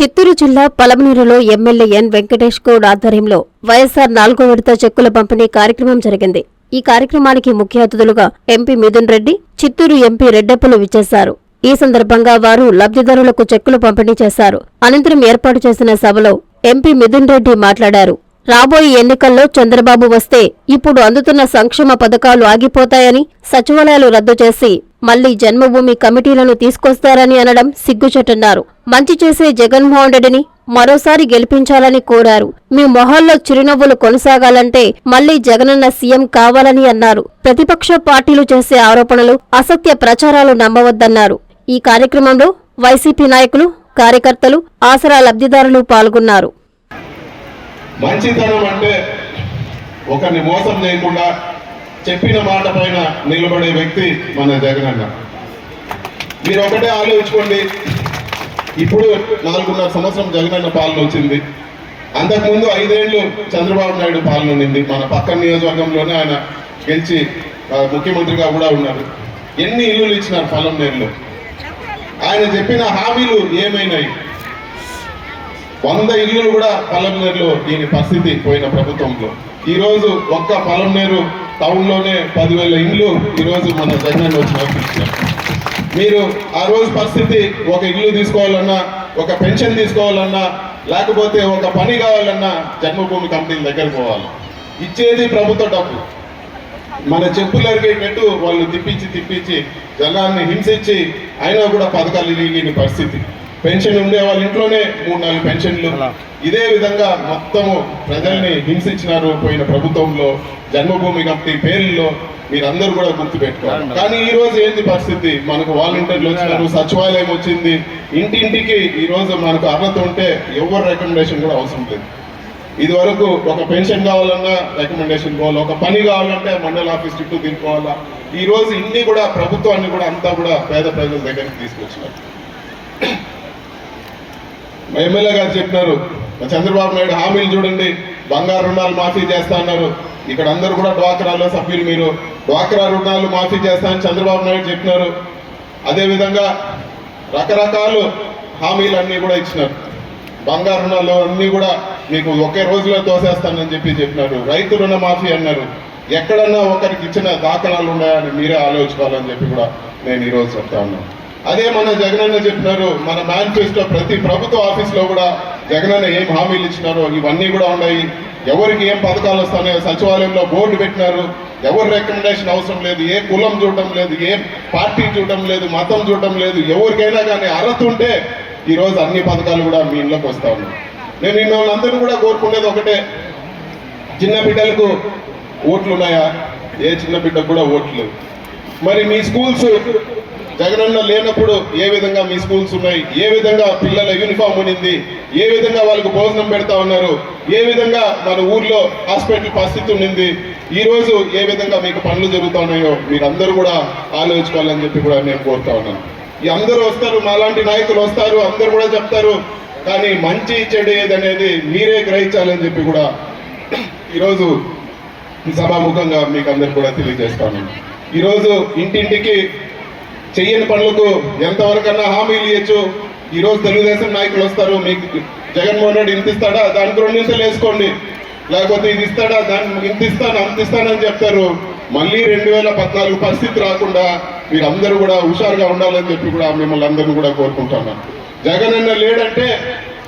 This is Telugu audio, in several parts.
చిత్తూరు జిల్లా పలమనేరులో ఎమ్మెల్యే ఎన్ వెంకటేష్ గౌడ్ ఆధ్వర్యంలో వైఎస్సార్ నాలుగో విడత చెక్కుల పంపిణీ కార్యక్రమం జరిగింది. ఈ కార్యక్రమానికి ముఖ్య అతిథులుగా ఎంపీ మిథున్ రెడ్డి చిత్తూరు ఎంపీ రెడ్డప్పలు విచ్చేశారు. ఈ సందర్భంగా వారు లబ్ధిదారులకు చెక్కులు పంపిణీ చేశారు. అనంతరం ఏర్పాటు చేసిన సభలో ఎంపీ మిథున్ రెడ్డి మాట్లాడారు. రాబోయే ఎన్నికల్లో చంద్రబాబు వస్తే ఇప్పుడు అందుతున్న సంక్షేమ పథకాలు ఆగిపోతాయని సచివాలయాలు రద్దు చేసి మళ్ళీ జన్మభూమి కమిటీలను తీసుకొస్తారని అనడం సిగ్గుచెట్టన్నారు. మంచి చేసే జగన్మోహన్ రెడ్డిని మరోసారి గెలిపించాలని కోరారు. మీ మొహల్లో చిరునవ్వులు కొనసాగాలంటే మళ్ళీ జగనన్న సీఎం కావాలని అన్నారు. ప్రతిపక్ష పార్టీలు చేసే ఆరోపణలు అసత్య ప్రచారాలు నమ్మవద్దన్నారు. ఈ కార్యక్రమంలో వైసీపీ నాయకులు కార్యకర్తలు ఆసరా లబ్ధిదారులు పాల్గొన్నారు. మంచితనం అంటే ఒకరిని మోసం చేయకుండా చెప్పిన మాట పైన నిలబడే వ్యక్తి మన జగనన్న మీరు ఒకటే ఆలోచించుకోండి. ఇప్పుడు నాలుగున్నర సంవత్సరం జగనన్న పాలన వచ్చింది. అంతకుముందు ఐదేళ్ళు చంద్రబాబు నాయుడు పాలన ఉండింది. మన పక్కన నియోజకవర్గంలోనే ఆయన గెలిచి ముఖ్యమంత్రిగా కూడా ఉన్నారు. ఎన్ని ఇల్లులు ఇచ్చినారు పొలం నేర్లు? ఆయన చెప్పిన హామీలు ఏమైనాయి? వంద ఇల్లులు కూడా పలంనేరులో దీని పరిస్థితి పోయిన ప్రభుత్వంలో. ఈరోజు ఒక్క పలంనేరు టౌన్లోనే పదివేల ఇండ్లు ఈరోజు మన జగన్ వచ్చిన మీరు ఆ రోజు పరిస్థితి ఒక ఇల్లు తీసుకోవాలన్నా ఒక పెన్షన్ తీసుకోవాలన్నా లేకపోతే ఒక పని కావాలన్నా జన్మభూమి కంపెనీల దగ్గర పోవాలి. ఇచ్చేది ప్రభుత్వ డబ్బు. మన చెప్పులు అరిగేటట్టు వాళ్ళు తిప్పించి తిప్పించి జనాన్ని హింసించి అయినా కూడా పథకాలు ఇరిగిన పరిస్థితి. పెన్షన్ ఉండే వాళ్ళ ఇంట్లోనే మూడు నాలుగు పెన్షన్లు. ఇదే విధంగా మొత్తము ప్రజల్ని హింసించినారు పోయిన ప్రభుత్వంలో జన్మభూమి కంపెనీ పేర్లలో మీరందరూ కూడా గుర్తుపెట్టుకోవాలి. కానీ ఈ రోజు ఏంది పరిస్థితి? మనకు వాలంటీర్లు వచ్చినారు సచివాలయం వచ్చింది. ఇంటింటికి ఈ రోజు మనకు అర్హత ఉంటే ఎవరు రికమెండేషన్ కూడా అవసరం లేదు. ఇది వరకు ఒక పెన్షన్ కావాలన్నా రికమెండేషన్ పోవాలి. ఒక పని కావాలంటే మండల ఆఫీస్ చుట్టూ తిరుకోవాలా ఈ రోజు ఇన్ని కూడా ప్రభుత్వాన్ని కూడా అంతా కూడా పేద ప్రజల దగ్గరికి తీసుకొచ్చినారు. ఎమ్మెల్యే గారు చెప్పినారు మా చంద్రబాబు నాయుడు హామీలు చూడండి బంగారు రుణాలు మాఫీ చేస్తా అన్నారు. ఇక్కడ అందరూ కూడా డ్వాక్రాలో సభ్యులు మీరు. డ్వాక్రా రుణాలు మాఫీ చేస్తా అని చంద్రబాబు నాయుడు చెప్పినారు. అదేవిధంగా రకరకాలు హామీలన్నీ కూడా ఇచ్చినారు. బంగారు రుణాలు అన్నీ కూడా మీకు ఒకే రోజులో తోసేస్తానని చెప్పి చెప్పినారు. రైతు రుణ మాఫీ అన్నారు. ఎక్కడన్నా ఒకరికి ఇచ్చిన దాఖలాలు ఉన్నాయని మీరే ఆలోచించుకోవాలని చెప్పి కూడా నేను ఈరోజు చెప్తా ఉన్నాను. అదే మన జగనన్న చెప్పినారు మన మేనిఫెస్టో ప్రతి ప్రభుత్వ ఆఫీస్లో కూడా జగనన్న ఏం హామీలు ఇచ్చినారో ఇవన్నీ కూడా ఉన్నాయి. ఎవరికి ఏం పథకాలు వస్తున్నాయో సచివాలయంలో బోర్డు పెట్టినారు. ఎవరు రికమెండేషన్ అవసరం లేదు ఏ కులం చూడటం లేదు ఏ పార్టీ చూడటం లేదు మతం చూడటం లేదు ఎవరికైనా కానీ అర్హత ఉంటే ఈరోజు అన్ని పథకాలు కూడా మీ ఇంట్లోకి వస్తా ఉన్నాయి. నేను మిమ్మల్ని అందరూ కూడా కోరుకునేది ఒకటే చిన్న బిడ్డలకు ఓట్లు ఉన్నాయా? ఏ చిన్న బిడ్డకు కూడా ఓట్లు మరి మీ స్కూల్స్ జగనన్న లేనప్పుడు ఏ విధంగా మీ స్కూల్స్ ఉన్నాయి? ఏ విధంగా పిల్లల యూనిఫామ్ ఉనింది ఏ విధంగా వాళ్ళకు భోజనం పెడతా ఉన్నారు? ఏ విధంగా మన ఊర్లో హాస్పిటల్ పరిస్థితి ఉండింది ఈరోజు ఏ విధంగా మీకు పనులు జరుగుతా ఉన్నాయో మీరందరూ కూడా ఆలోచించుకోవాలని చెప్పి కూడా నేను కోరుతా ఉన్నాను. ఈ అందరూ వస్తారు మాలాంటి నాయకులు వస్తారు అందరూ కూడా చెప్తారు. కానీ మంచి చెడు ఏదనేది మీరే గ్రహించాలని చెప్పి కూడా ఈరోజు సభాముఖంగా మీకు అందరు కూడా తెలియజేస్తాను ఈరోజు ఇంటింటికి చెయ్యని పనులకు ఎంతవరకన్నా హామీలు ఇవ్వచ్చు ఈరోజు తెలుగుదేశం నాయకులు వస్తారు. మీకు జగన్మోహన్ రెడ్డి ఇంత ఇస్తాడా? దానికి రెండు నిమిషాలు వేసుకోండి. లేకపోతే ఇది ఇస్తాడా? దాన్ని ఇంత ఇస్తాను అంత ఇస్తానని చెప్తారు. మళ్ళీ రెండు వేల పద్నాలుగు పరిస్థితి రాకుండా మీరు అందరూ కూడా హుషారుగా ఉండాలని చెప్పి కూడా మిమ్మల్ని అందరినీ కూడా కోరుకుంటున్నాను. జగన్ అన్న లేడంటే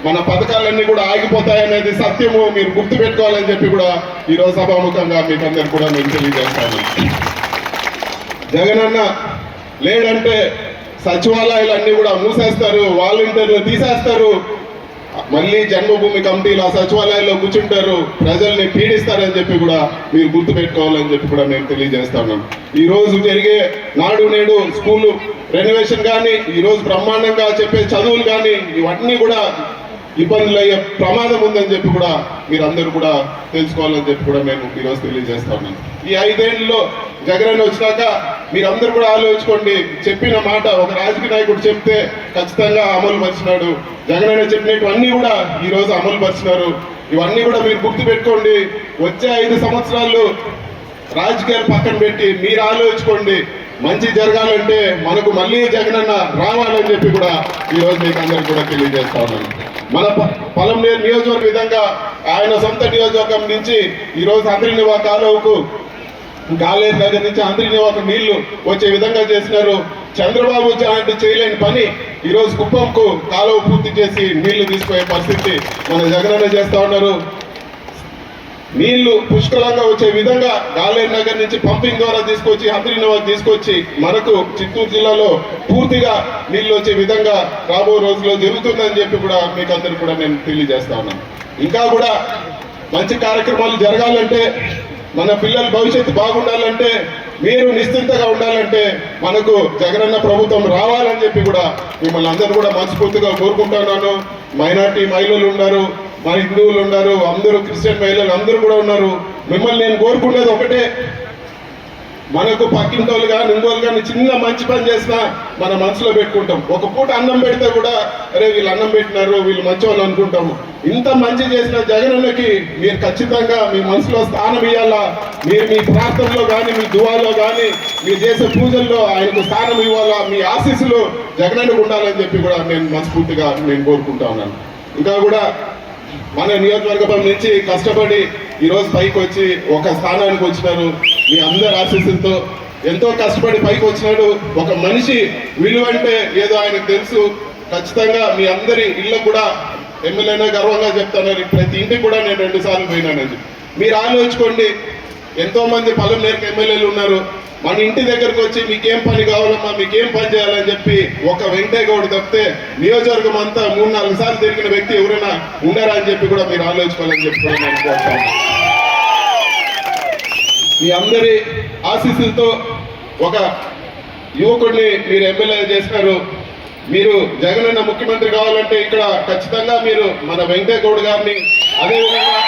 మన పథకాలన్నీ కూడా ఆగిపోతాయనేది సత్యము. మీరు గుర్తుపెట్టుకోవాలని చెప్పి కూడా ఈరోజు సభాముఖంగా మీకు అందరికి కూడా నేను తెలియజేస్తాను. జగనన్న అన్న సచివాలయాలు అన్ని కూడా మూసేస్తారు వాలంటీర్లు తీసేస్తారు. మళ్ళీ జన్మభూమి కమిటీలు ఆ సచివాలయాల్లో కూర్చుంటారు ప్రజల్ని పీడిస్తారని చెప్పి కూడా మీరు గుర్తుపెట్టుకోవాలని చెప్పి కూడా నేను తెలియజేస్తాను ఈ రోజు జరిగే నాడు నేడు స్కూలు రెనోవేషన్ కానీ ఈ రోజు బ్రహ్మాండంగా చెప్పే చదువులు కానీ ఇవన్నీ కూడా ఇబ్బందులు అయ్యే ప్రమాదం ఉందని చెప్పి కూడా మీరందరూ కూడా తెలుసుకోవాలని చెప్పి కూడా నేను ఈరోజు తెలియజేస్తా ఉన్నాను ఈ ఐదేళ్ళలో జగన్ వచ్చినాక మీరందరూ కూడా ఆలోచించుకోండి. చెప్పిన మాట ఒక రాజకీయ నాయకుడు చెప్తే ఖచ్చితంగా అమలు పరిచినాడు. జగన్ చెప్పినటువన్నీ కూడా ఈరోజు అమలు పరిచినారు. ఇవన్నీ కూడా మీరు గుర్తు పెట్టుకోండి. వచ్చే ఐదు సంవత్సరాలు రాజకీయాలు పక్కన పెట్టి మీరు ఆలోచించుకోండి. మంచి జరగాలంటే మనకు మళ్ళీ జగనన్న రావాలని చెప్పి కూడా ఈ రోజు మీకు అందరికి కూడా తెలియజేస్తా ఉన్నాను. మన పొలం పొలంనేరు నియోజకవర్గ విధంగా ఆయన సొంత నియోజకవర్గం నుంచి ఈరోజు అంతరినివా కాలువకు గాలేరు దగ్గర నుంచి అంతరినివాకు నీళ్ళు వచ్చే విధంగా చేసినారు. చంద్రబాబు అలాంటి చేయలేని పని ఈరోజు కుప్పంకు కాలువ పూర్తి చేసి నీళ్ళు తీసుకునే పరిస్థితి మన జగనన్న చేస్తా ఉన్నారు. నీళ్ళు పుష్కలంగా వచ్చే విధంగా గాలేరు నగర్ నుంచి పంపింగ్ ద్వారా తీసుకొచ్చి హంద్రీనవాకి తీసుకొచ్చి మనకు చిత్తూరు జిల్లాలో పూర్తిగా నీళ్ళు వచ్చే విధంగా రాబో రోజుల్లో జరుగుతుందని చెప్పి కూడా మీకు అందరు కూడా నేను తెలియజేస్తా ఉన్నాను. ఇంకా కూడా మంచి కార్యక్రమాలు జరగాలంటే మన పిల్లల భవిష్యత్తు బాగుండాలంటే మీరు నిశ్చింతగా ఉండాలంటే మనకు జగనన్న ప్రభుత్వం రావాలని చెప్పి కూడా మిమ్మల్ని అందరూ కూడా మనస్ఫూర్తిగా కోరుకుంటున్నాను మైనార్టీ మహిళలు ఉన్నారు. మన హిందువులు ఉన్నారు అందరూ క్రిస్టియన్ మహిళలు అందరూ కూడా ఉన్నారు. మిమ్మల్ని నేను కోరుకునేది ఒకటే. మనకు పక్కింటోళ్ళు కానీ ఇంకోళ్ళు కానీ చిన్న మంచి పని చేసినా మన మనసులో పెట్టుకుంటాం. ఒక పూట అన్నం పెడితే కూడా అరే వీళ్ళు అన్నం పెట్టినారు వీళ్ళు మంచి వాళ్ళు అనుకుంటాము. ఇంత మంచి చేసిన జగనన్నకి మీరు ఖచ్చితంగా మీ మనసులో స్థానం ఇవ్వాలా మీరు మీ ప్రార్థనలో కానీ మీ దువాలో కానీ మీరు చేసే పూజల్లో ఆయనకు స్థానం ఇవ్వాలా? మీ ఆశీస్సులు జగనన్నకు ఉండాలని చెప్పి కూడా నేను మనస్ఫూర్తిగా నేను కోరుకుంటా ఉన్నాను. ఇంకా కూడా మన నియోజకవర్గం నుంచి కష్టపడి ఈరోజు పైకి వచ్చి ఒక స్థానానికి వచ్చినారు. మీ అందరి ఆశీస్సులతో ఎంతో కష్టపడి పైకి వచ్చినాడు. ఒక మనిషి విలువ అంటే ఏదో ఆయనకు తెలుసు. ఖచ్చితంగా మీ అందరి ఇళ్ళకు కూడా ఎమ్మెల్యేనే గర్వంగా చెప్తున్నారు. ప్రతి ఇంటికి కూడా నేను రెండు సార్లు పోయినానని మీరు ఆలోచించుకోండి. ఎంతో మంది పొలం నేర్క ఎమ్మెల్యేలు ఉన్నారు. మన ఇంటి దగ్గరకు వచ్చి మీకేం పని కావాలమ్మా మీకేం పని చేయాలని చెప్పి ఒక వెంకయ్య తప్పితే నియోజకవర్గం అంతా మూడు నాలుగు సార్లు తిరిగిన వ్యక్తి ఎవరైనా ఉన్నారా అని చెప్పి కూడా మీరు ఆలోచించుకోవాలని చెప్పి కూడా నేను కోరుతాను మీ అందరి ఆశీస్సులతో ఒక యువకుడిని మీరు ఎమ్మెల్యే చేసినారు. మీరు జగనన్న ముఖ్యమంత్రి కావాలంటే ఇక్కడ ఖచ్చితంగా మీరు మన వెంకయ్య గౌడ్ గారిని అదేవిధంగా